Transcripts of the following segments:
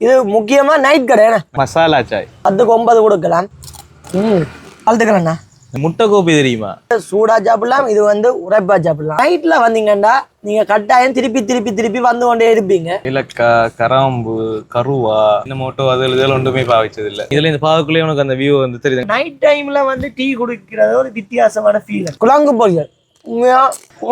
இது முக்கியமா நைட் கடை மசாலா சாய். பத்துக்கு ஒன்பது கொடுக்கலாம். ம் வளர்த்துக்கலாம்ண்ணா முட்டை கோபி தெரியுமா? சூடா சாப்பிடலாம் இது வந்து உரைப்பா சாப்பிடலாம். நைட்ல வந்தீங்கன்னா நீங்க கட்டாயம் திருப்பி திருப்பி திருப்பி வந்து கொண்டே இருப்பீங்க. இலக்காய் கராம்பு கருவா இந்த மோட்டோ அது இதெல்லாம் ஒன்றுமே பாவிச்சது இல்ல இதுல இந்த பாவுக்குள்ளே உனக்கு அந்த வியூ வந்து தெரியுது. நைட் டைம்ல வந்து டீ குடிக்கிறது ஒரு வித்தியாசமான ஃபீல் குழங்கு பொரியல். உண்மையா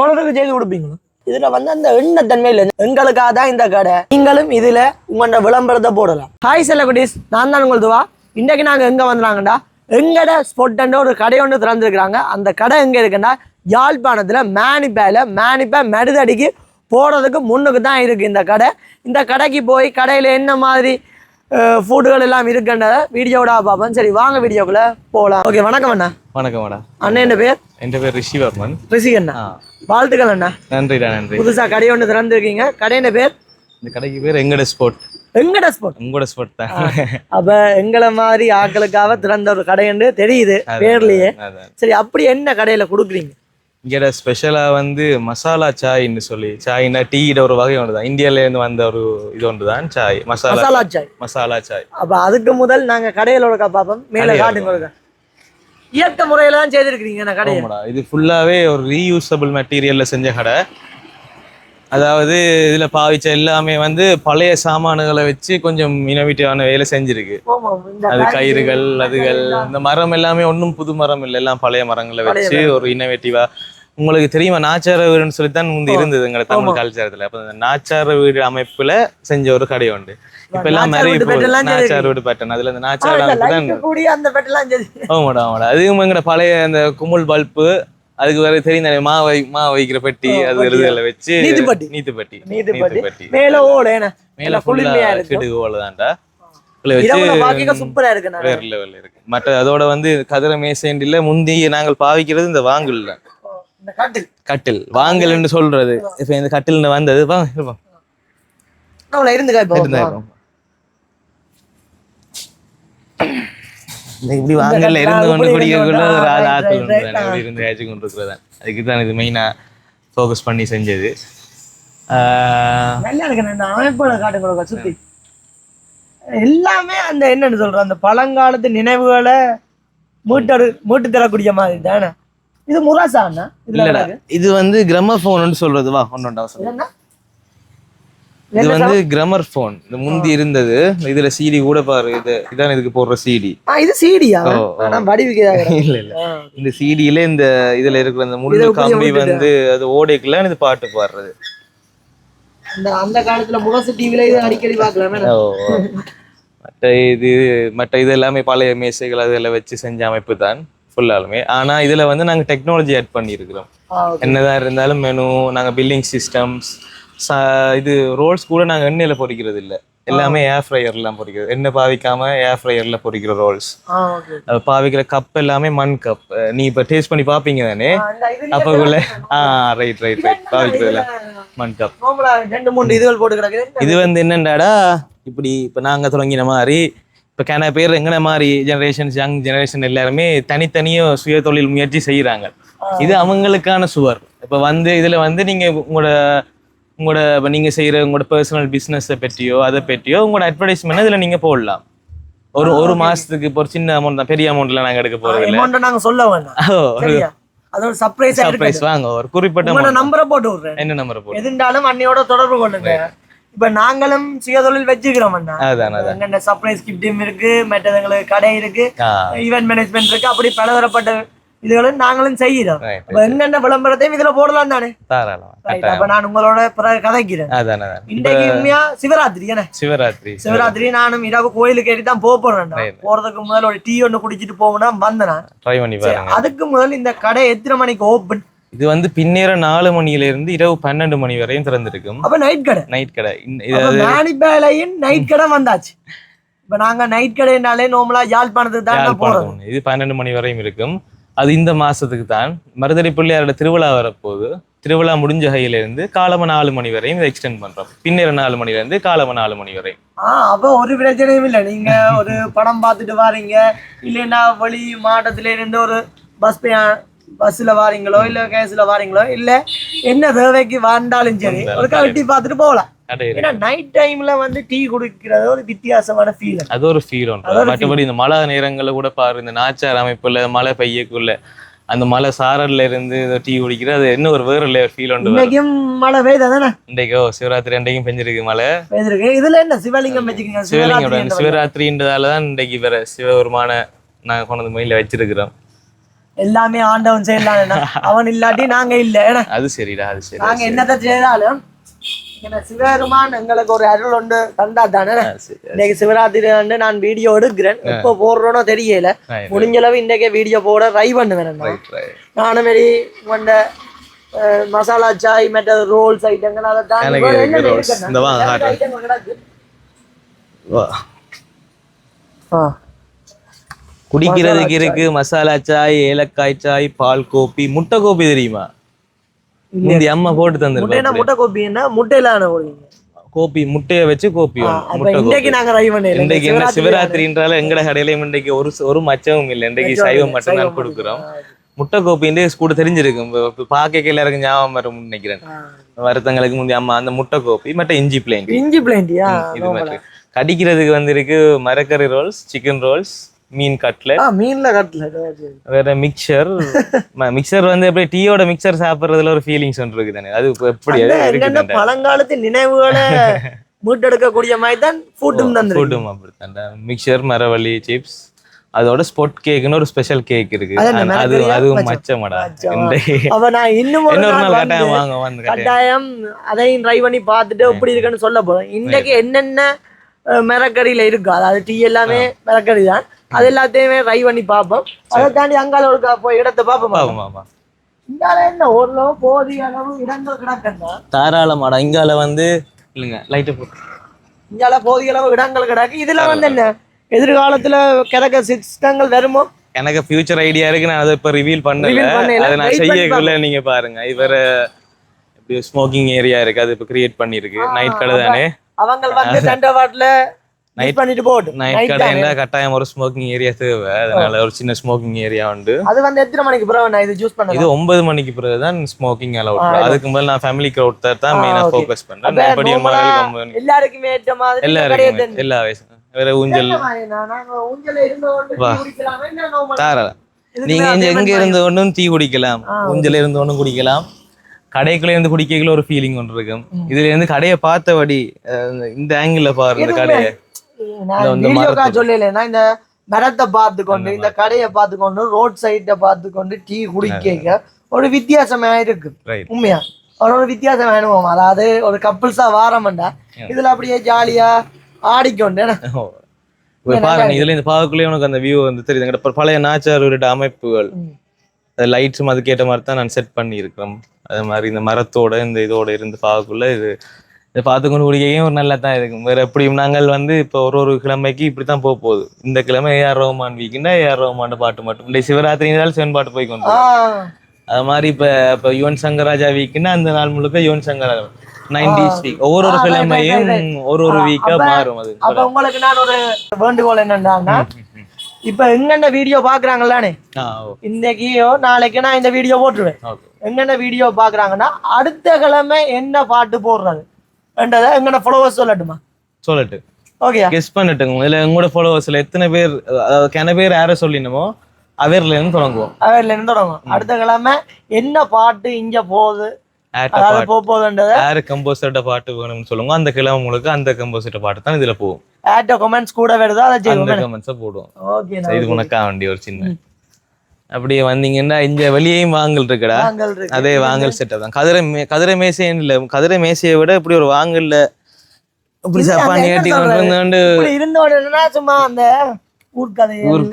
ஓனருக்கு செய்து கொடுப்பீங்களா? இதுல வந்து அந்த எண்ணெய் தன்மையில எங்களுக்காக தான் இந்த கடை. நீங்களும் இதுல உங்களோட விளம்பரத்தை போடலாம். ஹாய் செல்லகுட்டீஸ் நான் தான் உங்களுதுவா இன்னைக்கு நாங்க எங்க வந்தாங்கடா எங்கட ஸ்பொட்டன்ற ஒரு கடை ஒன்று திறந்துருக்குறாங்க. அந்த கடை எங்க இருக்குன்னா யாழ்ப்பாணத்துல மேனிப்பேல மேனிப்பே மெடுதடிக்கு போறதுக்கு முன்னுக்கு தான் இருக்கு இந்த கடை. இந்த கடைக்கு போய் கடையில என்ன மாதிரி ஃபுட்டுகள் எல்லாம் இருக்குன்றத வீடியோட பார்ப்போம். சரி வாங்க வீடியோக்குள்ள போகலாம் ஓகே வணக்கம் அண்ணா. வணக்கம் மேடம் அண்ணன் என்ன பேர்? என் பேர் ரிஷிவர்மன். ரிஷிக் அண்ணா. ஆ. வாழ்த்துக்கள் அண்ணா. நன்றிடா நன்றி. புதுசா கடை ஒன்று திறந்துருக்கீங்க. கடையின் பேர்? இந்த கடைக்கு பேர் எங்கட ஸ்போர்ட். எங்கட ஸ்போர்ட். உங்களோட ஸ்போர்ட் தான். அப்ப எங்களை மாதிரி ஆட்களுக்காக திறந்த ஒரு கடைன்னு தெரியுது. பேர்லயே. சரி அப்படி என்ன கடையில கொடுக்குறீங்க? இங்கட ஸ்பெஷலா வந்து மசாலா சாய்ன்னு சொல்லி சாய்னா டீட ஒரு வகை ஒன்று தான் இந்தியால இருந்து வந்த ஒரு இது ஒன்று தான் சாய். மசாலா மசாலா சாய். மசாலா சாய். அப்ப அதுக்கு முதல் நாங்க கடையில ஒருக்கா பார்ப்போம் மேல காட்டுங்க ஒருக்கா இயற்கை முறையில தான் செய்திருக்கிறீங்க கடையை ஆமாடா இது ஃபுல்லாவே ஒரு ரீயூசபிள் மெட்டீரியல்ல செஞ்ச கடை. அதாவது இதுல பாவிச்ச எல்லாமே வந்து பழைய சாமான்களை வச்சு கொஞ்சம் இனோவேட்டிவான வேலை செஞ்சிருக்கு. அது கயிறுகள் அதுகள் இந்த மரம் எல்லாமே ஒன்றும் புது மரம் இல்லை. எல்லாம் பழைய மரங்களை வச்சு ஒரு இனோவேட்டிவா உங்களுக்கு தெரியுமா நாச்சார வீடுன்னு சொல்லி தான் முந்தி இருந்தது எங்களை தமிழ் கல்ச்சரத்துல. அப்ப இந்த நாச்சார வீடு அமைப்புல செஞ்ச ஒரு கடை உண்டு. இப்ப எல்லாம் நாச்சார் நிறைய நாச்சார் வீடு பேட்டன் அதுல நாச்சார அந்த பெட்டெல்லாம் சரி. ஆமாடா ஆமாடா. அதுவும் எங்கட பழைய அந்த குமுள் பல்பு அதுக்கு வேற தெரியும் மா வை மா வைக்கிற பெட்டி அது? எழுதுல வச்சு நீதிப்பட்டி. நீத்துப்பட்டி. நீதிப்பட்டி. நீத்துப்பட்டி. மேல ஓடு மேல ஃபுல்லா கிடுகு ஓலதான்டா இதுல இருக்கு மற்ற அதோட வந்து கதிர மேசேண்டில முந்தி நாங்கள் பாவிக்கிறது இந்த வாங்கல்ல இந்த கட்டில். கட்டில். வாங்கல்னு சொல்றது. இப்ப இந்த கட்டில் வந்தது. இப்படி வாங்கல்ல இருந்து கொண்டு குடிக்கிறதுக்குள்ள ஒரு ஆள் இப்படி இருந்து ஏச்சு கொண்டு இருக்கிறதா அதுக்கு தான் இது மெயினா ஃபோக்கஸ் பண்ணி செஞ்சது. நல்லா இருக்கு இந்த அமைப்போட காட்டுங்க சுத்தி. எல்லாமே அந்த என்னன்னு சொல்றோம் அந்த பழங்காலத்து நினைவுகளை மீட்டரு மீட்டு தரக்கூடிய மாதிரி தானே? இது முராசா இல்லடா. இது வந்து கிரமபோன் சொல்றது. வா இது வந்து கிரமர் போன் இந்த முந்தி இருந்தது. இதுல சிடி கூட பாரு இது இதான் இதுக்கு போடுற சிடி இது சீடியா. நான் இல்ல இல்ல. இந்த சிடியில இந்த இதுல இருக்கிற அந்த முள்ளு கம்பி. வந்து அது ஓடைக்குள்ள இது பாட்டு பாடுறது. அந்த அந்த காலத்துல முரசு டிவில இது அடிக்கடி ஓ. மற்ற இது மற்ற இது எல்லாமே பழைய மேசைகள் அதெல்லாம் வச்சு செஞ்ச அமைப்பு தான். ஃபுல்லாலுமே ஆனா இதுல வந்து நாங்க டெக்னாலஜி ஆட் பண்ணியிருக்கிறோம். என்னதான் இருந்தாலும் மெனு நாங்க பில்லிங் சிஸ்டம்ஸ் இது ரோல்ஸ் கூட நாங்க எண்ணெயில பொரிக்கிறது இல்ல. எல்லாமே ஏர் ஃப்ரையர்லாம் பொரிக்கிறது எண்ணெய் பாவிக்காம ஏர் ஃப்ரையர்ல பொரிக்கிற ரோல்ஸ் பாவிக்கிற கப் எல்லாமே மண் கப் நீ இப்ப டேஸ்ட் பண்ணி பாப்பீங்க தானே? அப்பக்குள்ள ஆ ரைட் ரைட் ரைட் பாவிக்கிறதுல மண் கப் ரெண்டு மூணு இதுகள் போட்டு கிடக்குது இது வந்து என்னண்டாடா? இப்படி இப்ப நாங்க தொடங்கின மாதிரி இப்ப கன பேர் எங்கன மாதிரி ஜெனரேஷன்ஸ் யங் ஜெனரேஷன் எல்லாருமே தனித்தனியோ சுய தொழில் முயற்சி செய்யறாங்க இது அவங்களுக்கான சுவர். இப்ப வந்து இதுல வந்து நீங்க உங்களோட உங்களோட இப்ப நீங்க செய்யற உங்களோட பர்சனல் பிசினஸை பற்றியோ அதை பற்றியோ உங்களோட அட்வர்டைஸ்மெண்ட் இதுல நீங்க போடலாம். ஒரு ஒரு மாசத்துக்கு இப்போ ஒரு சின்ன அமௌண்ட் தான் பெரிய அமௌண்ட்ல நாங்க எடுக்க போறது இல்ல நாங்க சொல்ல வேண்டாம். அது ஒரு சர்ப்ரைஸா சர்ப்ரைஸ் வாங்க ஒரு குறிப்பிட்ட. நம்பரை போட்டு விடுறேன். என்ன நம்பர் போடு எதுண்டாலும் அன்னையோட தொடர்பு கொள்ளுங்க. இப்ப நாங்களும் சுயதொழில் வச்சுக்கிறோம் அண்ணா. சர்ப்ரைஸ் கிஃப்டும் இருக்கு மற்றது எங்களுக்கு கடை இருக்கு ஈவென்ட் மேனேஜ்மெண்ட் இருக்கு அப்படி பலதரப்பட்ட இதுகளும் நாங்களும் செய்கிறோம். அப்ப எங்கண்ட விளம்பரத்தையும் இதுல போடலாம் தானே? அப்ப நான் உங்களோட பிறகு கதைக்கிறேன். இன்றைக்கு உண்மையா சிவராத்திரி என்ன? சிவராத்திரி. சிவராத்திரி நானும் இரவு கோயிலுக்கு ஏறி தான் போக போறேன். போறதுக்கு முதல்ல ஒரு டீ ஒண்ணு குடிச்சிட்டு போகணும்னா வந்தேன் அதுக்கு முதல் இந்த கடை எத்தனை மணிக்கு ஓப்பன் இது வந்து பின்னேற நாலு மணியில இருந்து இரவு பன்னெண்டு மணி வரையும் திறந்திருக்கும். அப்ப நைட் கடை. நைட் கடை. மேனிப்பேலையும் நைட் கடை வந்தாச்சு. இப்ப நாங்க நைட் கடைனாலே நார்மலா யாழ்ப்பாணத்துக்கு தான் போறோம். இது பன்னெண்டு மணி வரையும் இருக்கும். அது இந்த மாசத்துக்கு தான். மருதடி பிள்ளையாரோட திருவிழா வரப்போகுது. திருவிழா முடிஞ்ச கையில இருந்து காலம நாலு மணி வரையும் இதை எக்ஸ்டெண்ட் பண்றோம். பின்னேற நாலு மணில இருந்து காலம நாலு மணி வரையும். ஆஹ் அப்ப ஒரு பிரச்சனையும் இல்ல. நீங்க ஒரு படம் பார்த்துட்டு வாரீங்க. இல்லைன்னா வெளி மாவட்டத்துல இருந்து ஒரு பஸ் பஸ்ல வாரீங்களோ இல்ல கேஸ்ல வாரீங்களோ இல்ல என்ன தேவைக்கு வந்தாலும் சரி ஒரு கட்டி பார்த்துட்டு போகலாம். ஏன்னா நைட் டைம்ல வந்து டீ குடிக்கிறது ஒரு வித்தியாசமான ஃபீல் அது ஒரு ஃபீல் மற்றபடி இந்த மழை நேரங்கள்ல கூட பாரு இந்த நாச்சார் அமைப்புல மழை பெய்யக்குள்ள அந்த மழை சாரல்ல இருந்து டீ குடிக்கிறது அது இன்னும் ஒரு வேற லேயர் ஃபீல் வரும். இன்னைக்கும் மழை பெய்யுது இன்றைக்கோ சிவராத்திரி அன்றைக்கும் பெஞ்சிருக்கு மழை. பெய்திருக்கு இதுல என்ன சிவலிங்கம் வச்சுக்கீங்க சிவராத்திரின்றதால தான் இன்றைக்கு வேற சிவபெருமான நாங்க கொண்டு வந்து வச்சிருக்கிறோம். எல்லாமே ஆண்டவன் செய்யலாம் அவன் இல்லாட்டி நாங்க இல்ல. அது சரிடா அது சரி நாங்க என்னத்தை செய்தாலும் சிவபெருமான் எங்களுக்கு ஒரு அருள் ஒன்று தந்தா தானே? இன்னைக்கு சிவராத்திரி வந்து நான் வீடியோ எடுக்கிறேன். எப்போ போடுறோனோ தெரியல. Right. முடிஞ்ச அளவு இன்றைக்கே வீடியோ போட ட்ரை பண்ணுவேன் நானும் மாரி அஹ், மசாலா சாய் மற்ற ரோல்ஸ் ஐட்டங்கள் அதை தாண்டி குடிக்கிறதுக்கு இருக்கு மசாலா சாய் ஏலக்காய் சாய் பால் கோப்பி முட்டை கோப்பி தெரியுமா? முந்தி அம்மா போட்டு தந்திருப்பாங்க முட்டை கோப்பி என்ன முட்டையில கோப்பி முட்டையை வச்சு கோப்பி இன்னைக்கு நாங்க பண்ணல இன்றைக்கு என்ன சிவராத்திரின்றால எங்கட கடையிலயும் இன்றைக்கு ஒரு ஒரு மச்சமும் இல்லை. இன்றைக்கு சைவம் மட்டும் தான் கொடுக்குறோம். முட்டை கோப்பின்றே கூட தெரிஞ்சிருக்கும் பாக்க எல்லாருக்கும் ஞாபகம் வரும் நினைக்கிறேன். வருத்தங்களுக்கு முந்தைய அம்மா அந்த முட்டை கோப்பி மற்ற இஞ்சி பிளேன் இஞ்சி பிளேண்டியா இது மாதிரி கடிக்கிறதுக்கு வந்திருக்கு மரக்கறி ரோல்ஸ் சிக்கன் ரோல்ஸ் மீன் கட்லெட் மீன்ல கட்டல வேற மிக்சர் மிக்சர் வந்து எப்படி டீயோட மிக்சர் சாப்பிடுறதுல ஒரு ஃபீலிங்ஸ் ஒன்று இருக்கு தானே. அது எப்படி பழங்காலத்து நினைவுகளை மீட்டெடுக்கக்கூடிய மாதிரி தான் ஃபுட்டும் தந்து ஃபுட்டும் அப்படித்தான்டா. மிக்சர் மரவள்ளி சிப்ஸ் அதோட ஸ்பொட் கேக்னு ஒரு ஸ்பெஷல் கேக் இருக்கு அது? அதுவும் மச்சம். மச்சமடா. அப்ப நான் இன்னும் ஒரு இன்னொரு நாள் கட்டாயம் வாங்க வந்து கட்டாயம். அதையும் ட்ரை பண்ணி பார்த்துட்டு எப்படி இருக்குன்னு சொல்ல போறோம் இன்னைக்கு என்னென்ன மிரக்கறியில இருக்கு அதாவது டீ எல்லாமே மிரக்கறி தான். அது எல்லாத்தையுமே ட்ரை பண்ணி பார்ப்போம். அதை தாண்டி அங்கால ஒரு போய் இடத்தை பார்ப்போம் என்ன? ஓரளவு போதிய அளவு இடங்கள் கிடக்குன்னா தாராளமாடா. இங்கால வந்து இல்லைங்க லைட்டு போட்டு இங்கால போதிய அளவு இடங்கள் கிடக்கு. இதுல வந்து என்ன? எதிர்காலத்துல கிடக்க சிஸ்டங்கள் வருமோ? எனக்கு ஃபியூச்சர் ஐடியா இருக்கு. நான் அதை இப்ப ரிவீல் பண்ணல. அதை நான் செய்யக்குள்ள நீங்க பாருங்க. இப்படி ஸ்மோக்கிங் ஏரியா இருக்கு. அது இப்ப கிரியேட் பண்ணிருக்கு நைட் கடை தானே? அவங்க வந்து தண்டவாட்ல நைட் பண்ணிட்டு போட்டு நைட் கடையில கட்டாயம் ஒரு ஸ்மோக்கிங் ஏரியா தேவை. அதனால ஒரு சின்ன ஸ்மோக்கிங் ஏரியா உண்டு. அது வந்து எத்தனை மணிக்கு பிறகு நான் இது ஜூஸ் பண்ணது? இது ஒன்பது மணிக்கு பிறகு தான் ஸ்மோக்கிங் அலவுட் அதுக்கு முதல்ல நான் ஃபேமிலி க்ரௌட் தான் மெயினா. ஃபோக்கஸ் பண்றேன். ஒன்பது எல்லாருக்குமே ஏற்ற மாதிரி எல்லாருக்குமே எல்லா வயசு வேற ஊஞ்சல் மாதிரினா, நாங்க? தாராளம் எங்க இருந்து ஒன்றும் டீ குடிக்கலாம். ஊஞ்சல இருந்து ஒன்றும் குடிக்கலாம். கடைக்குள்ள இருந்து குடிக்கல ஒரு ஃபீலிங் ஒன்று இருக்கும். இதுல இருந்து கடையை பார்த்தபடி இந்த ஆங்கிள் பாருங்க இந்த கடையை. நான் இந்த video மரத்து- call சொல்லல, நான் இந்த மரத்தை பார்த்து கொண்டு இந்த கடையை பார்த்து கொண்டு ரோட் சைட்டை பார்த்து கொண்டு டீ குடிக்க ஒரு வித்தியாசமா இருக்கு. உண்மையா? ஒரு வித்தியாசம் அனுபவம். அதாவது ஒரு கப்புள்ஸா வாரமண்டா இதுல அப்படியே ஜாலியா ஆடிக்கொண்டு பாருங்க இதுல இந்த பார்க்கக்குள்ளே உனக்கு அந்த வியூ வந்து தெரியுது. எங்கிட்ட பழைய நாச்சாரோட அமைப்புகள். லைட்ஸும் அதுக்கேற்ற மாதிரி தான் நான் செட் பண்ணி இருக்கிறோம் அது மாதிரி இந்த மரத்தோட இந்த இதோட இருந்து பார்க்கக்குள்ள இது இதை பார்த்துக்கொண்டு குடிக்கையும் ஒரு நல்லா தான் இருக்கும் வேற எப்படியும் நாங்கள் வந்து இப்போ ஒரு ஒரு கிழமைக்கு இப்படி தான் போக போகுது. இந்த கிழமை ஏஆர் ரோமான் வீக்குண்டா ஏஆர் ரோமான் பாட்டு மட்டும். இந்த சிவராத்திரினால சிவன் பாட்டு போய் கொண்டு அது மாதிரி இப்ப இப்ப யுவன் சங்கர் ராஜா வீக்குன்னா அந்த நாள் முழுக்க யுவன் சங்கர் நைன்டிஸ் வீக். ஒவ்வொரு ஒரு கிழமையும். ஒரு ஒரு வீக்கா மாறும் அது. அப்ப உங்களுக்கு நான் ஒரு வேண்டுகோள் என்னன்னா இப்ப எங்கென்ன வீடியோ பாக்குறாங்களானே. இன்னைக்கியோ நாளைக்கு நான் இந்த வீடியோ போட்டுருவேன். என்னென்ன வீடியோ பாக்குறாங்கன்னா அடுத்த கிழமை என்ன பாட்டு போடுறது? என்றதை எங்கன ஃபாலோவர்ஸ் சொல்லட்டுமா? சொல்லட்டு. ஓகேயா கெஸ் பண்ணட்டுங்க. இதுல உங்களோட ஃபாலோவர்ஸ்ல எத்தனை பேர் அதாவது கன பேர் யாரை சொல்லினமோ அவர்ல இருந்து தொடங்குவோம். அவர்ல இருந்து தொடங்கும் அடுத்த கிழமை என்ன பாட்டு இங்க போகுது? அதாவது போக போகுதுன்றத? யாரு கம்போசர்ட்ட பாட்டு வேணும்னு சொல்லுங்க அந்த கிழமை முழுக்க அந்த கம்போசர்ட்ட பாட்டு தான் இதுல போகும். ஆட்ட கமெண்ட்ஸ் கூட வருதோ அதை கமெண்ட்ஸை போடுவோம். ஓகே இது உனக்கா வேண்டிய ஒரு சின்ன அப்படியே வந்தீங்கன்னா இங்க வெளியேயும் வாங்கல் இருக்குடா. அதே வாங்கல் செட்டப் தான். கதிரை கதிரை மேசைன்னு இல்ல. கதிரை மேசையை விட இப்படி ஒரு வாங்கல்ல இப்படி சப்பானி என்ன கொண்டு? வந்து இப்படி இருந்தோடனா சும்மா அந்த ஊர்க்கதை ஊர்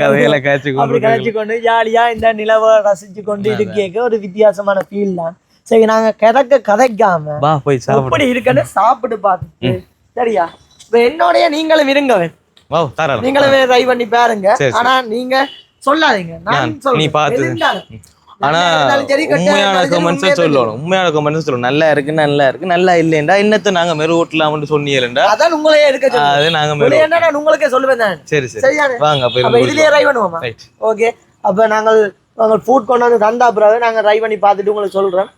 கதையில காய்ச்சி கொண்டு கொண்டு ஜாலியா இந்த நிலவை ரசிச்சு கொண்டு இது கேட்க ஒரு வித்தியாசமான ஃபீல் தான். சரி நாங்க கிடக்க கதைக்காம வா போய் சாப்பிடு. இருக்குன்னு சாப்பிட்டு பார்த்துட்டு சரியா? இப்ப என்னோடய நீங்களும் தாராளம். நீங்களும் ட்ரை பண்ணி பாருங்க. ஆனா நீங்க சொல்லாதீங்க. நான் நீ பார்த்து. இருந்தாலும். ஆனா உண்மையான கமெண்ட்ஸ் சொல்லணும். உண்மையான கமெண்ட்ஸ் சொல்லணும். நல்லா இருக்கு நல்லா இருக்கு நல்லா இல்லைண்டா என்னத்த நாங்க மெருகூட்டலாம்னு சொன்னீங்களா அதான் உங்களையே எடுக்க அது நாங்க உங்களை மெரு என்ன நான் உங்களுக்கே சொல்லுவேன் தான்? சரி சரி. சரிதானே? வாங்க அப்ப அப்ப இதுலயே பண்ணுவோமா ஓகே அப்ப நாங்கள் நாங்கள் ஃபுட் கொண்டு வந்து தந்தா பிறகு நாங்க ட்ரை பண்ணி பார்த்துட்டு உங்களுக்கு சொல்றோம்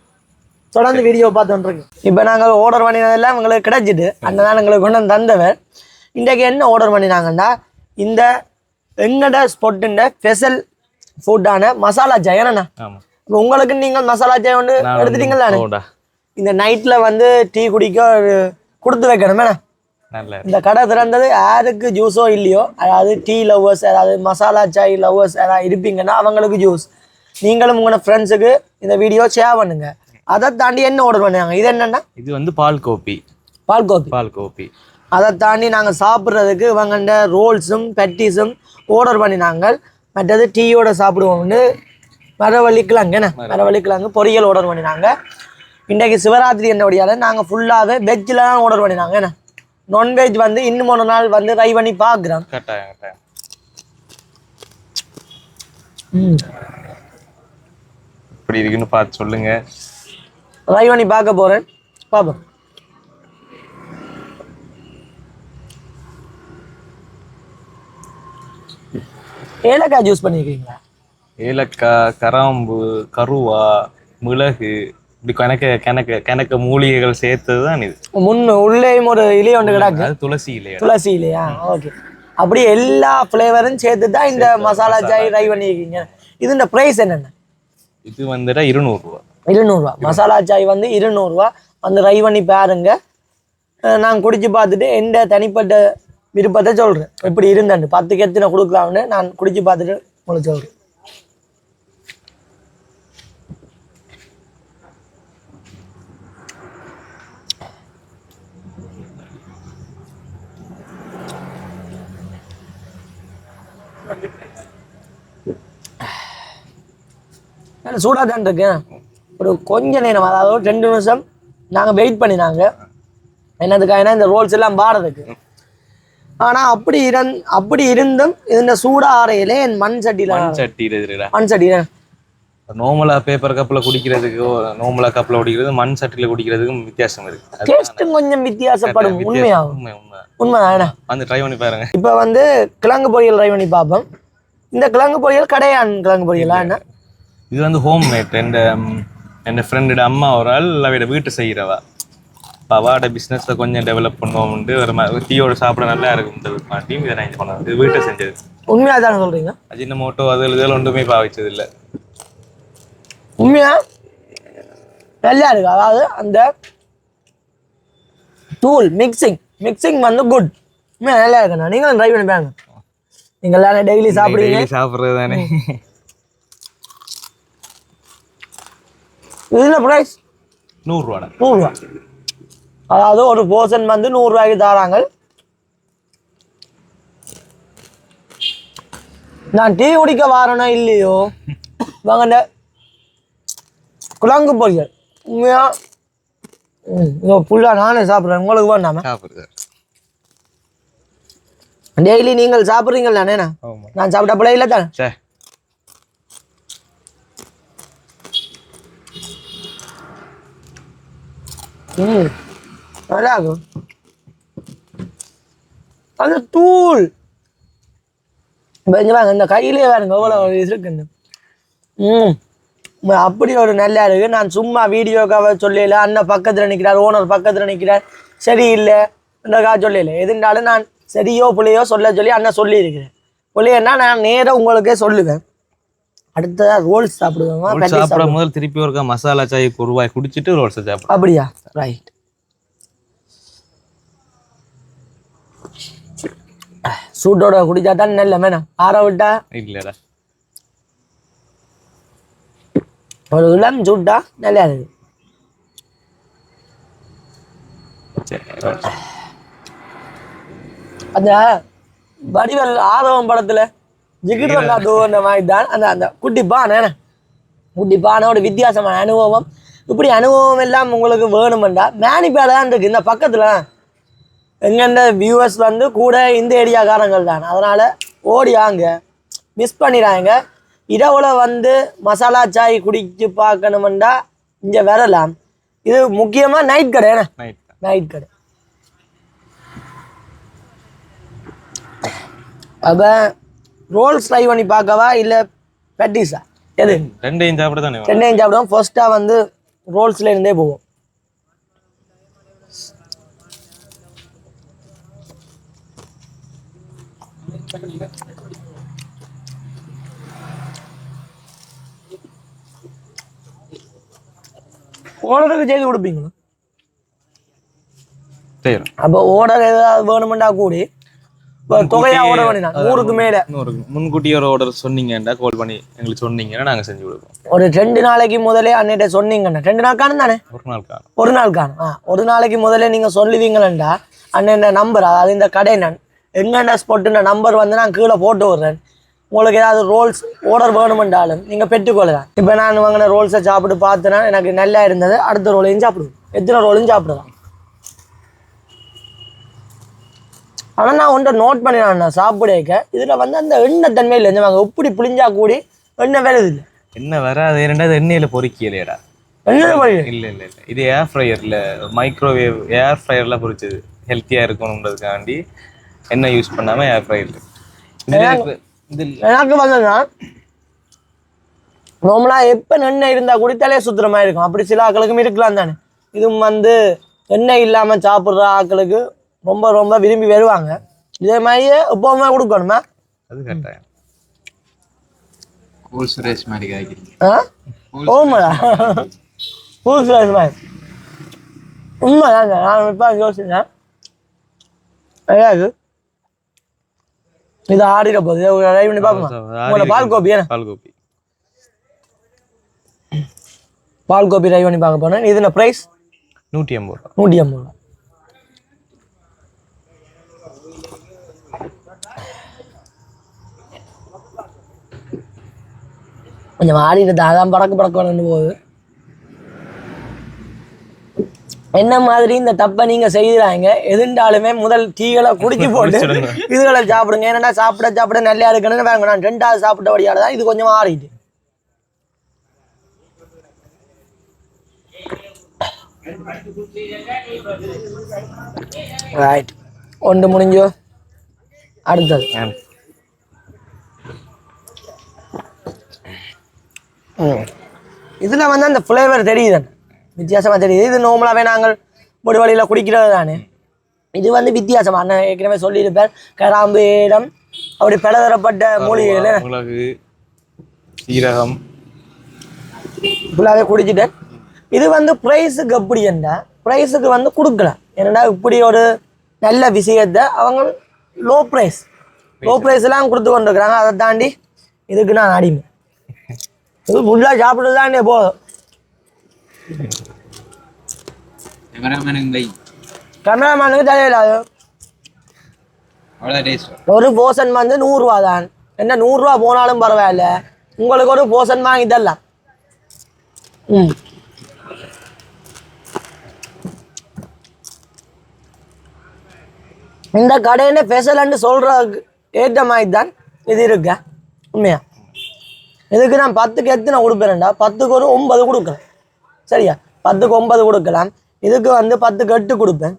தொடர்ந்து வீடியோ பார்த்துட்டு இப்போ நாங்கள் ஆர்டர் பண்ணினதெல்லாம் எங்களுக்கு கிடைச்சிட்டு அண்ணன் தான் எங்களுக்கு கொண்டு வந்து தந்தவர். இன்றைக்கு என்ன ஆர்டர் பண்ணினாங்கன்னா இந்த எங்கட ஸ்பாட்டுன்ற ஸ்பெஷல் ஃபுட்டான மசாலா இப்போ உங்களுக்கு நீங்கள் மசாலா வந்து- எடுத்துட்டீங்களா இந்த நைட்டில் வந்து டீ குடிக்க கொடுத்து வைக்கணுமே இந்த கடை திறந்தது யாருக்கு ஜூஸோ இல்லையோ அதாவது டீ லவ்வர்ஸ் யாராவது மசாலா சாய் லவ்வர்ஸ் யாராவது இருப்பீங்கன்னா அவங்களுக்கு ஜூஸ் நீங்களும் உங்களோட ஃப்ரெண்ட்ஸுக்கு இந்த வீடியோ ஷேர் பண்ணுங்க. அதை தாண்டி என்ன ஆர்டர் பண்ணாங்க? இது என்னன்னா இது வந்து பால் கோப்பி பால் கோபி பால் கோப்பி அதை தாண்டி நாங்கள் சாப்பிட்றதுக்கு இவங்கண்ட ரோல்ஸும் பெட்டிஸும் ஆர்டர் பண்ணினாங்க. மற்றது டீயோட சாப்பிடுவோம்னு மரவள்ளிக்கிழங்கு என்ன? மரவள்ளிக்கிழங்கு பொரியல் ஆர்டர் பண்ணினாங்க. இன்றைக்கு சிவராத்திரி என்னோடையால நாங்கள் ஃபுல்லாகவே வெஜ்ஜில் தான் ஆர்டர் பண்ணினாங்க என்ன? நான்வெஜ் வந்து இன்னும் ஒரு நாள் வந்து ட்ரை பண்ணி பார்க்குறோம் இப்படி இருக்குன்னு பார்த்து சொல்லுங்க. ட்ரை பண்ணி பார்க்க போகிறேன் பார்ப்போம் ஏலக்காய் ஜூஸ் பண்ணியிருக்கீங்களா ஏலக்காய் கராம்பு கருவா மிளகு இப்படி கணக்க கணக்க கணக்க மூலிகைகள் சேர்த்தது தான் இது. முன்ன உள்ளேயும் ஒரு இலைய ஒன்று கிடக்கு? துளசி இல்லையா துளசி இல்லையா ஓகே. அப்படி எல்லா ஃப்ளேவரும் சேர்த்து தான் இந்த மசாலா சாய் ட்ரை பண்ணியிருக்கீங்க இது இந்த ப்ரைஸ் என்னென்ன? இது வந்துட்டா இருநூறுவா. இருநூறுவா. மசாலா சாய் வந்து இருநூறுவா. வந்து ட்ரை பண்ணி பாருங்க. நான் குடிச்சு பார்த்துட்டு எந்த தனிப்பட்ட விருப்பத்தை சொல்கிறேன் இப்படி இருந்தேன் பத்துக்கு எத்தனை கொடுக்கலாம்னு நான் குடிச்சு பார்த்துட்டு உங்களுக்கு சொல்கிறேன் நல்ல சூடாக தான் இருக்கேன் ஒரு கொஞ்ச நேரம் அதாவது ரெண்டு நிமிஷம் நாங்கள் வெயிட் பண்ணினாங்க. என்னதுக்காக இந்த ரோல்ஸ் எல்லாம் பாடுறதுக்கு ஆனால் அப்படி இருந் அப்படி இருந்தும் இந்த சூடா ஆறையிலே என் மண் சட்டியில் மண் சட்டி இருக்குடா. மண் சட்டியில் நார்மலா பேப்பர் கப்பில் குடிக்கிறதுக்கு நார்மலா கப்பில் குடிக்கிறது மண் சட்டியில் குடிக்கிறதுக்கும் வித்தியாசம் இருக்கு. டேஸ்ட்டும் கொஞ்சம் வித்தியாசப்படும். உண்மையாகும் உண்மை உண்மை. உண்மைதானே வந்து ட்ரை பண்ணி பாருங்க. இப்போ வந்து கிழங்கு பொரியல் ட்ரை பண்ணி பார்ப்போம். இந்த கிழங்கு பொரியல் கடையான் கிழங்கு பொரியலா என்ன? இது வந்து ஹோம் மேட் என் என் ஃப்ரெண்டோட அம்மா ஒரு ஆள் அவையோட வீட்டு செய்கிறவா இப்போ அவாட பிஸ்னஸை கொஞ்சம் டெவலப் பண்ணுவோம்ட்டு ஒரு மாதிரி டீயோட சாப்பிட நல்லா இருக்கும்ன்றது மாட்டியும் இதை நான் பண்ணது இது வீட்டை செஞ்சது. உண்மையாக தானே சொல்கிறீங்க அஜினமோட்டோ அது இதில் ஒன்றுமே பாவிச்சது இல்லை உண்மையா? நல்லா இருக்கு. அதாவது அந்த டூல் மிக்சிங் மிக்சிங் வந்து குட் உண்மையா? நல்லா இருக்குண்ணா நீங்களும் ட்ரை பண்ணி பாருங்க. நீங்கள் எல்லாரும் டெய்லி சாப்பிடுவீங்க. சாப்பிட்றது தானே. இதில் ப்ரைஸ் நூறுரூவாடா. நூறுரூவா. அதாவது ஒரு போர்ஷன் வந்து நூறுரூவாய்க்கு தராங்க நான் டீ குடிக்க வாரேனோ இல்லையோ? வாங்க குழங்கு பொரியல். உண்மையா? ஃபுல்லாக நானே சாப்பிட்றேன். உங்களுக்கு வேண்டாம? டெய்லி நீங்கள் சாப்பிட்றீங்களா தானே? நான் சாப்பிட்டப்பல இல்லை தானே? ம். இருக்கும் அந்த தூள். இங்க பாருங்க இந்த கையிலே பாருங்க எவ்வளோ இருக்குன்னு. ம். அப்படி ஒரு நல்லா இருக்கு. நான் சும்மா வீடியோக்காக சொல்லல. அண்ணன் பக்கத்தில் நிற்கிறார் ஓனர் பக்கத்தில் நிற்கிறார் சரியில்லை. என்றக்கா சொல்லல. எதுனாலும் நான் சரியோ புள்ளையோ சொல்ல சொல்லி அண்ணன் சொல்லியிருக்கிறேன். புள்ளையன்னா நான் நேராக உங்களுக்கே சொல்லுவேன். அடுத்ததா ரோல்ஸ் சாப்பிடுவேன் சாப்பிட முதல் திருப்பி ஒருக்கா மசாலா சாய் ஒரு ரூபாய் குடிச்சிட்டு ரோல்ஸை சாப்பிடும் அப்படியா? ரைட் சூட்டோட குடிச்சா தான் நல்ல மேடம் ஆற விட்டா? இல்லைடா. ஒரு இளம் சூட்டா? நல்லா இருக்கு. அந்த வடிவல் ஆதவம் படத்துல வந்தாது அந்த மாதிரி தான். அந்த அந்த குட்டி பானை? குட்டி பானை ஒரு வித்தியாசமான அனுபவம். இப்படி அனுபவம் எல்லாம் உங்களுக்கு வேணுமெண்டா மேனிப்பேட தான் இருக்கு. இந்த பக்கத்துல எங்கெந்த வியூவர்ஸ் வந்து கூட இந்த ஏரியாக்காரங்கள் தான் அதனால ஓடியாங்க மிஸ் பண்ணிடாங்க இரவுல வந்து மசாலா சாய் குடிச்சு பார்க்கணுமெண்டா இங்கே வரலாம். இது முக்கியமாக நைட் கடை என்ன? நைட் கடை. அப்போ ரோல்ஸ் ட்ரை பண்ணி பார்க்கவா இல்லை பெட்டிஸா எது? ரெண்டையும் சாப்பிட தானே. சென்னையும் சாப்பிடுவோம் ஃபர்ஸ்ட்டாக வந்து ரோல்ஸ்ல இருந்தே போவோம். ஓனருக்கு செய்து கொடுப்பீங்களா செய்யறோம் அப்போ ஓர்டர் ஏதாவது வேணுமெண்டா கூடி தொகையா ஓர்டர் பண்ணினா நூறுக்கு மேல இன்னொரு முன்கூட்டியே ஒரு ஆர்டர் சொன்னீங்கன்னா கால் பண்ணி எங்களுக்கு சொன்னீங்கன்னா நாங்க செஞ்சு கொடுப்போம் ஒரு ரெண்டு நாளைக்கு முதலே அன்னிட்ட சொன்னீங்கண்ணா ரெண்டு நாள் காணும் தானே ஒரு நாள் காணும் ஒரு நாள் காணும் ஒரு நாளைக்கு முதல்ல நீங்க சொல்லுவீங்களா அண்ணன் நம்பர் அதாவது இந்த கடை நான் எங்கண்ட ஸ்பாட்டுன்ற நம்பர் வந்து நான் கீழே போட்டு விடுறேன். உங்களுக்கு ஏதாவது ரோல்ஸ் ஆர்டர் வேணுமென்றாலும் நீங்க பெற்றுக்கொள்ளலாம் இப்போ நான் வாங்கின ரோல்ஸை சாப்பிட்டு பார்த்தேன்னா எனக்கு நல்லா இருந்தது. அடுத்த ரோலையும் சாப்பிடுவேன். எத்தனை ரோலையும் சாப்பிடலாம்? ஆனால் நான் ஒன்றை நோட் பண்ணினேன் நான் சாப்பிடக்க இதில் வந்து அந்த எண்ணெய் தன்மை இல்லை வாங்க. எப்படி புளிஞ்சா கூடி எண்ணெய் வேலை இல்லை என்ன வராது? ரெண்டாவது எண்ணெயில பொறிக்கலையடா. எண்ணெய் வழி இல்ல இல்ல இல்ல. இது ஏர் ஃப்ரையர்ல மைக்ரோவேவ் ஏர் ஃப்ரையர்ல பொரிச்சது ஹெல்த்தியா இருக்கணுன்றதுக்காண்டி எண்ணெய் யூஸ் பண்ணாம ஏர் ஃப்ரையர்ல இதுல இருக்கு- இதுல எனக்கு வந்ததுன்னா நார்மலா எப்ப எண்ணெய் இருந்தா கூட தலையை சுத்துற மாதிரி இருக்கும். அப்படி சில ஆக்களுக்கும் இருக்கலாம் தானே. இதுவும் வந்து எண்ணெய் இல்லாம சாப்பிடுற ஆக்களுக்கு ரொம்ப ரொம்ப விரும்பி வருவாங்க. இதே மாதிரியே எப்பவுமே கொடுக்கணுமா? அது கட்டாயம் கூல் சுரேஷ் மாதிரி காய்க்கிறீங்க. ஆ? ஓமடா புதுசு இது மாதிரி உண்மைதாங்க. நான் இப்போ யோசிச்சேன். இது ஆடிட போகுது. ட்ரை பண்ணி பார்ப்போமா? உங்களோட பால் என்ன பால் கோபி பால் கோப்பி ட்ரை பண்ணி பார்க்க போனேன் இது என்ன ப்ரைஸ் நூற்றி ஐம்பது ரூபா. நூற்றி ஐம்பது ரூபா. கொஞ்சம் ஆடிட்டு அதான் பறக்க பறக்கணும்னு போகுது. என்ன மாதிரி இந்த தப்பை நீங்க செய்யறாங்க எதுண்டாலுமே முதல் டீகளை குடிச்சு போட்டு. இதுகளை சாப்பிடுங்க. ஏன்னா சாப்பிட சாப்பிட நல்லா இருக்கணும்னு வாங்க நான் ரெண்டாவது சாப்பிட்ட வழியால தான் இது கொஞ்சம் ஆறிட்டு ரைட் ஒன்று முடிஞ்சோ? அடுத்தது. இதில் வந்து அந்த ஃப்ளேவர் தெரியுது வித்தியாசமாக தெரியுது. இது நார்மலாகவே நாங்கள் பொடி வழியில் குடிக்கிறது தானே. இது வந்து வித்தியாசமா. நான் ஏற்கனவே சொல்லியிருப்பேன் கராம்பு ஏலம் அப்படி பலதரப்பட்ட மூலிகைகள் மிளகு சீரகம். ஃபுல்லாகவே குடிச்சிட்டேன் இது வந்து ப்ரைஸுக்கு எப்படி என்ன? ப்ரைஸுக்கு வந்து கொடுக்கலாம். ஏன்னா இப்படி ஒரு நல்ல விஷயத்தை அவங்க லோ ப்ரைஸ் லோ ப்ரைஸ்லாம் கொடுத்து கொண்டிருக்கிறாங்க. அதை தாண்டி இதுக்கு நான் அடிமை. இது ஃபுல்லாக சாப்பிட்டு தானே போதும். கேமராமேனுக்கு டேஸ்ட் ஒரு போர்ஷன் வந்து நூறுரூவா தான். என்ன நூறுரூவா போனாலும் பரவாயில்ல. உங்களுக்கு ஒரு போர்ஷன் வாங்கி தரலாம். ம். இந்த கடையில ஸ்பெஷல்னு சொல்றதுக்கு ஏற்ற மாதிரி தான் இது இருக்கு. உண்மையா? இதுக்கு நான் பத்துக்கு எத்தனை கொடுப்பேன்டா பத்துக்கு ஒரு ஒன்பது கொடுக்கலாம் சரியா? பத்துக்கு ஒன்பது கொடுக்கலாம். இதுக்கு வந்து பத்துக்கு எட்டு கொடுப்பேன்.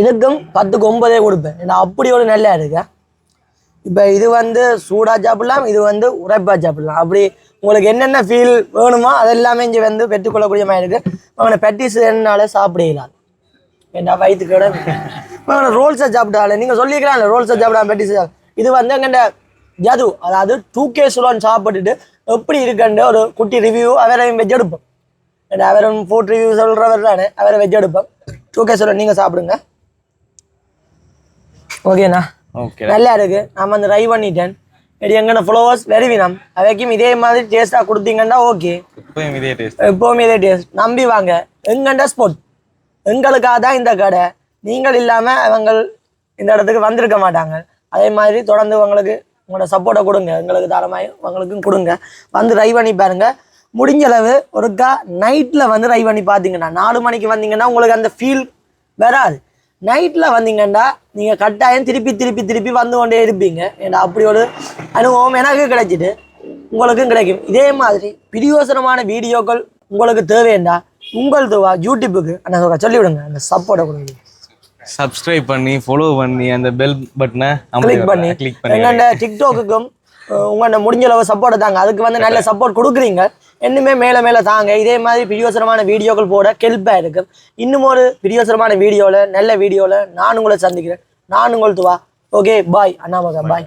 இதுக்கும் பத்துக்கு ஒன்பதே கொடுப்பேன். ஏன்னா அப்படி ஒரு நல்லா இருக்கு. இப்போ இது வந்து சூடாக சாப்பிடலாம் இது வந்து உரைப்பாக சாப்பிடலாம். அப்படி உங்களுக்கு என்னென்ன ஃபீல் வேணுமோ அதெல்லாமே இங்கே வந்து பெற்றுக்கொள்ளக்கூடிய மாதிரி இருக்குது அவனை பெட்டிஸ் என்னால சாப்பிடலாம் என்ன வயிற்றுக்கோட அவனை ரோல்ஸை சாப்பிட்டாலே நீங்கள் சொல்லிக்கலாம் ரோல்ஸை சாப்பிடாம பெட்டிஸ் இது வந்து எங்கிட்ட ஜது அதாவது டூ கே சுலோன் சாப்பிட்டுட்டு எப்படி இருக்குன்ற ஒரு குட்டி ரிவ்யூ அவரையும் வெஜ் எடுப்போம். அவரும் ஃபுட் ரிவ்யூ சொல்கிறவர் தானே அவரை வெஜ் எடுப்போம். டூ கே சுலோன் நீங்கள் சாப்பிடுங்க. ஓகேண்ணா ஓகே நல்லா இருக்கு. நான் வந்து ட்ரை பண்ணிட்டேன். இது எங்கன ஃப்ளவர்ஸ் வெறுவினம் அவைக்கும் இதே மாதிரி டேஸ்ட்டாக கொடுத்தீங்கன்னா ஓகே இதே டேஸ்ட் எப்போவுமே இதே டேஸ்ட் நம்பி வாங்க. எங்கண்ட ஸ்பாட் எங்களுக்காக தான் இந்த கடை. நீங்கள் இல்லாமல் அவங்க இந்த இடத்துக்கு வந்திருக்க மாட்டாங்க. அதே மாதிரி தொடர்ந்து உங்களுக்கு உங்களோட சப்போர்ட்டை கொடுங்க. எங்களுக்கு தாரமாய் உங்களுக்கும் கொடுங்க. வந்து ட்ரை பண்ணி பாருங்கள் முடிஞ்ச அளவு ஒருக்கா நைட்டில் வந்து ட்ரை பண்ணி பார்த்தீங்கன்னா நாலு மணிக்கு வந்தீங்கன்னா உங்களுக்கு அந்த ஃபீல் வராது. நைட்டில் வந்தீங்கன்னா நீங்கள் கட்டாயம் திருப்பி திருப்பி திருப்பி வந்து கொண்டே இருப்பீங்க. ஏன்னா அப்படி ஒரு அனுபவம் எனக்கு கிடைச்சிட்டு உங்களுக்கும் கிடைக்கும். இதே மாதிரி பிரியோசனமான வீடியோக்கள் உங்களுக்கு தேவைண்டா உங்கள் துவா யூடியூப்புக்கு அந்த சொல்லிவிடுங்க. அந்த சப்போர்ட்டை கொடுங்க. சப்ஸ்கிரைப் பண்ணி ஃபாலோ பண்ணி அந்த பெல் பட்டனை கிளிக் பண்ணி. கிளிக் பண்ணி எங்கள்ட டிக்டாக்குக்கும் உங்கள்ட முடிஞ்ச அளவு சப்போர்ட் தாங்க. அதுக்கு வந்து நல்ல சப்போர்ட் கொடுக்குறீங்க. இன்னுமே மேலே மேலே தாங்க. இதே மாதிரி பிரியோசனமான வீடியோக்கள் போட கெல்ப்பாக இருக்கும் இன்னும் ஒரு பிரியோசனமான வீடியோவில் நல்ல வீடியோவில் நான் உங்களை சந்திக்கிறேன். நான் உங்கள் துவா. ஓகே பாய் அண்ணாமகன் பாய்